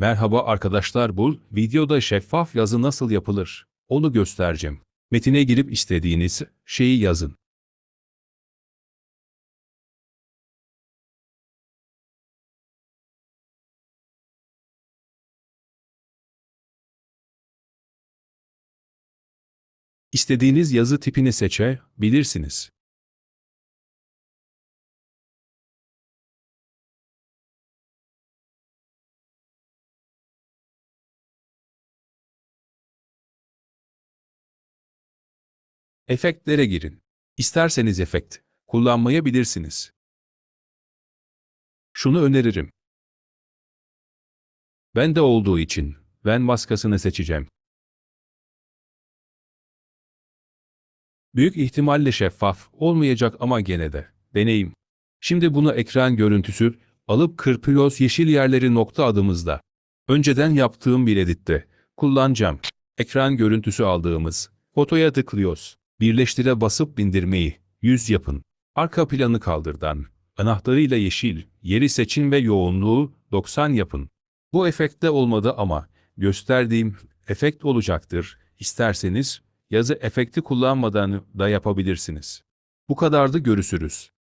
Merhaba arkadaşlar bu videoda şeffaf yazı nasıl yapılır onu göstereceğim. Metine girip istediğiniz şeyi yazın. İstediğiniz yazı tipini seçebilirsiniz. Efektlere girin. İsterseniz efekt kullanmayabilirsiniz. Şunu öneririm. Ben de olduğu için ben maskasını seçeceğim. Büyük ihtimalle şeffaf olmayacak ama gene de deneyim. Şimdi bunu ekran görüntüsü alıp kırpıyoruz yeşil yerleri nokta adımızda. Önceden yaptığım bir editte kullanacağım. Ekran görüntüsü aldığımız fotoya tıklıyoruz. Birleştire basıp bindirmeyi yüz yapın. Arka planı kaldırdan anahtarıyla yeşil yeri seçin ve yoğunluğu 90 yapın. Bu efekte olmadı ama gösterdiğim efekt olacaktır. İsterseniz yazı efekti kullanmadan da yapabilirsiniz. Bu kadardı görüşürüz.